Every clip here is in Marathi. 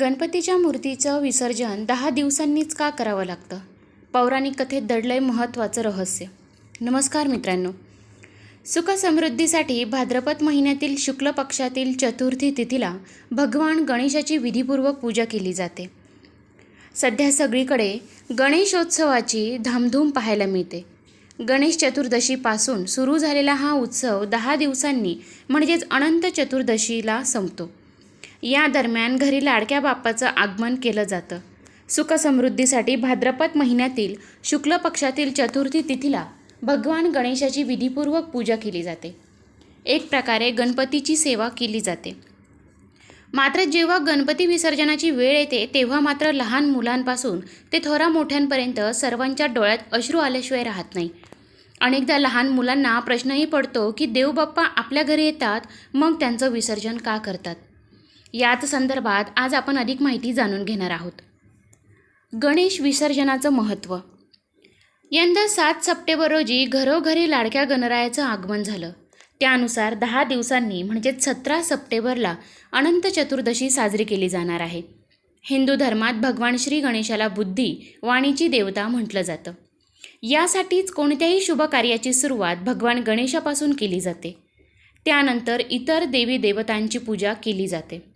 गणपतीच्या मूर्तीचं विसर्जन दहा दिवसांनीच का करावं लागतं? पौराणिक कथेत दडलंय महत्त्वाचं रहस्य. नमस्कार मित्रांनो. सुखसमृद्धीसाठी भाद्रपद महिन्यातील शुक्ल पक्षातील चतुर्थी तिथीला भगवान गणेशाची विधीपूर्वक पूजा केली जाते. सध्या सगळीकडे गणेशोत्सवाची धामधूम पाहायला मिळते. गणेश चतुर्दशीपासून सुरू झालेला हा उत्सव दहा दिवसांनी म्हणजेच अनंत चतुर्दशीला संपतो. या दरम्यान घरी लाडक्या बाप्पाचं आगमन केलं जातं. सुखसमृद्धीसाठी भाद्रपद महिन्यातील शुक्ल पक्षातील चतुर्थी तिथीला भगवान गणेशाची विधीपूर्वक पूजा केली जाते. एक प्रकारे गणपतीची सेवा केली जाते. मात्र जेव्हा गणपती विसर्जनाची वेळ येते तेव्हा मात्र लहान मुलांपासून ते थोरा मोठ्यांपर्यंत सर्वांच्या डोळ्यात अश्रू आल्याशिवाय राहत नाही. अनेकदा लहान मुलांना प्रश्नही पडतो की देवबाप्पा आपल्या घरी येतात मग त्यांचं विसर्जन का करतात? याच संदर्भात आज आपण अधिक माहिती जाणून घेणार आहोत. गणेश विसर्जनाचं महत्त्व. यंदा सात सप्टेंबर रोजी घरोघरी लाडक्या गणरायाचं आगमन झालं. त्यानुसार दहा दिवसांनी म्हणजेच सतरा सप्टेंबरला अनंत चतुर्दशी साजरी केली जाणार आहे. हिंदू धर्मात भगवान श्री गणेशाला बुद्धी वाणीची देवता म्हटलं जातं. यासाठीच कोणत्याही शुभ कार्याची सुरुवात भगवान गणेशापासून केली जाते. त्यानंतर इतर देवी देवतांची पूजा केली जाते.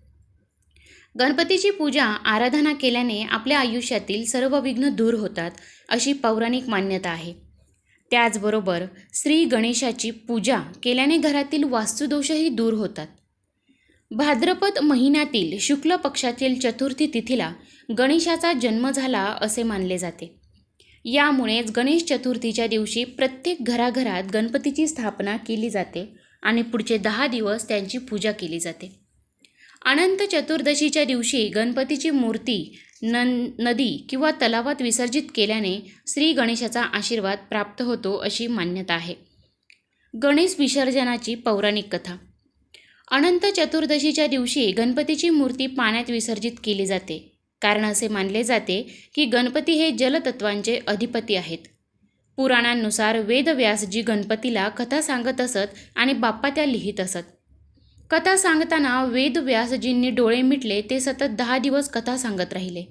गणपतीची पूजा आराधना केल्याने आपल्या आयुष्यातील सर्व विघ्न दूर होतात अशी पौराणिक मान्यता आहे. त्याचबरोबर श्री गणेशाची पूजा केल्याने घरातील वास्तुदोषही दूर होतात. भाद्रपद महिन्यातील शुक्ल पक्षातील चतुर्थी तिथीला गणेशाचा जन्म झाला असे मानले जाते. यामुळेच गणेश चतुर्थीच्या दिवशी प्रत्येक घराघरात गणपतीची स्थापना केली जाते आणि पुढचे दहा दिवस त्यांची पूजा केली जाते. अनंत चतुर्दशीच्या दिवशी गणपतीची मूर्ती नं नदी किंवा तलावात विसर्जित केल्याने श्री गणेशाचा आशीर्वाद प्राप्त होतो अशी मान्यता आहे. गणेश विसर्जनाची पौराणिक कथा. अनंत चतुर्दशीच्या दिवशी गणपतीची मूर्ती पाण्यात विसर्जित केली जाते. कारण असे मानले जाते की गणपती हे जलतत्वांचे अधिपती आहेत. पुराणांनुसार वेदव्यास जी गणपतीला कथा सांगत असत आणि बाप्पा त्या लिहित असत. कथा सांगताना वेदव्यासजींनी डोळे मिटले ते सतत दहा दिवस कथा सांगत राहिले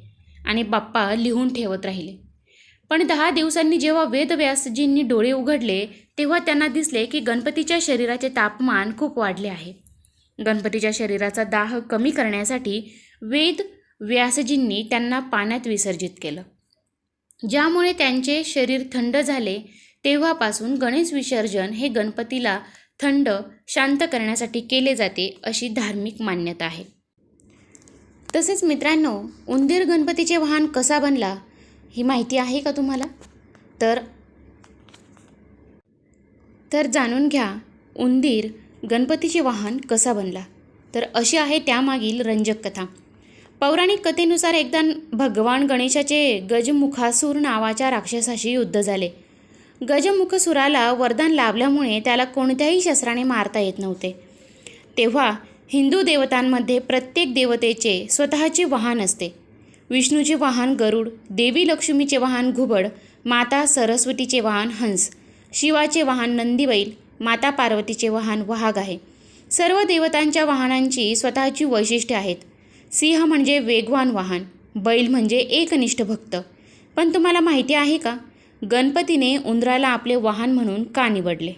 आणि बाप्पा लिहून ठेवत राहिले. पण दहा दिवसांनी जेव्हा वेदव्यासजींनी डोळे उघडले तेव्हा त्यांना दिसले की गणपतीच्या शरीराचे तापमान खूप वाढले आहे. गणपतीच्या शरीराचा दाह कमी करण्यासाठी वेद व्यासजींनी त्यांना पाण्यात विसर्जित केलं. ज्यामुळे त्यांचे शरीर थंड झाले तेव्हापासून गणेश विसर्जन हे गणपतीला थंड शांत करण्यासाठी केले जाते अशी धार्मिक मान्यता आहे. तसेच मित्रांनो उंदीर गणपतीचे वाहन कसा बनला ही माहिती आहे का तुम्हाला? तर तर जाणून घ्या उंदीर गणपतीचे वाहन कसा बनला. तर अशी आहे त्यामागील रंजक कथा. पौराणिक कथेनुसार एकदा भगवान गणेशाचे गजमुखासूर नावाच्या राक्षसाशी युद्ध झाले. गजमुखसुराला वरदान लाभल्यामुळे त्याला कोणत्याही शस्त्राने मारता येत नव्हते. तेव्हा हिंदू देवतांमध्ये प्रत्येक देवतेचे स्वतःचे वाहन असते. विष्णूचे वाहन गरुड देवी लक्ष्मीचे वाहन घुबड माता सरस्वतीचे वाहन हंस शिवाचे वाहन नंदीबैल माता पार्वतीचे वाहन वाहग आहे. सर्व देवतांच्या वाहनांची स्वतःची वैशिष्ट्ये आहेत. सिंह म्हणजे वेगवान वाहन बैल म्हणजे एकनिष्ठ भक्त. पण तुम्हाला माहिती आहे का? गणपतीने उंदराला आपले वाहन म्हणून का निवडले?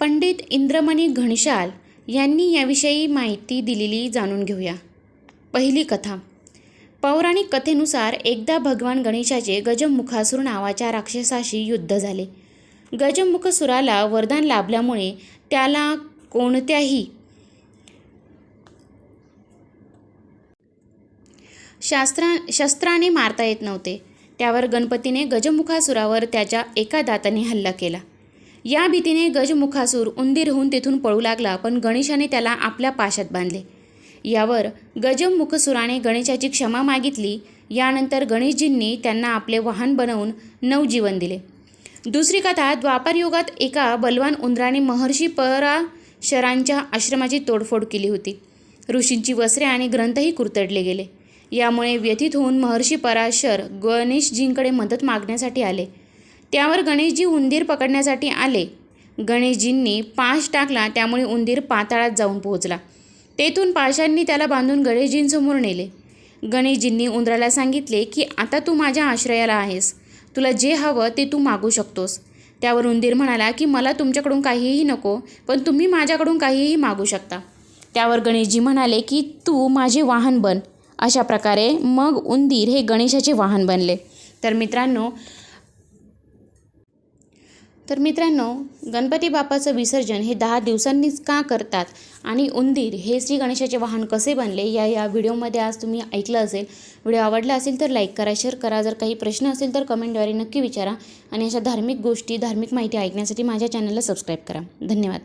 पंडित इंद्रमणी घनशाल यांनी याविषयी माहिती दिलेली जाणून घेऊया. पहिली कथा. पौराणिक कथेनुसार एकदा भगवान गणेशाचे गजमुखासूर नावाच्या राक्षसाशी युद्ध झाले. गजमुखसुराला वरदान लाभल्यामुळे त्याला कोणत्याही शास्त्रा शस्त्राने मारता येत नव्हते. त्यावर गणपतीने गजमुखासुरावर त्याच्या एका दाताने हल्ला केला. या भीतीने गजमुखासूर उंदीर होऊन तिथून पळू लागला पण गणेशाने त्याला आपल्या पाशात बांधले. यावर गजमुखसुराने गणेशाची क्षमा मागितली. यानंतर गणेशजींनी त्यांना आपले वाहन बनवून नवजीवन दिले. दुसरी कथा द्वापारयुगात एका बलवान उंदराने महर्षी पराशरांच्या आश्रमाची तोडफोड केली होती. ऋषींची वस्त्रे आणि ग्रंथही कुरतडले गेले. यामुळे व्यथित होऊन महर्षी पराशर गणेशजींकडे मदत मागण्यासाठी आले. त्यावर गणेशजी उंदीर पकडण्यासाठी आले. गणेशजींनी पाश टाकला त्यामुळे उंदीर पाताळात जाऊन पोहोचला. तेथून पाशांनी त्याला बांधून गणेशजींसमोर नेले. गणेशजींनी उंदराला सांगितले की आता तू माझ्या आश्रयाला आहेस. तुला जे हवं ते तू मागू शकतोस. त्यावर उंदीर म्हणाला की मला तुमच्याकडून काहीही नको पण तुम्ही माझ्याकडून काहीही मागू शकता. त्यावर गणेशजी म्हणाले की तू माझे वाहन बन. अशा प्रकारे मग उंदीर हे गणेशाचे वाहन बनले. तर मित्रांनो तर मित्रांनो गणपती बाप्पाचं विसर्जन हे दहा दिवसांनीच का करतात? आणि उंदीर हे श्री गणेशाचे वाहन कसे बनले? या या व्हिडिओमध्ये आज तुम्ही ऐकलं असेल व्हिडिओ आवडला असेल तर लाईक करा शेअर करा. जर काही प्रश्न असेल तर कमेंटद्वारे नक्की विचारा. आणि अशा धार्मिक गोष्टी धार्मिक माहिती ऐकण्यासाठी माझ्या चॅनलला सबस्क्राईब करा. धन्यवाद.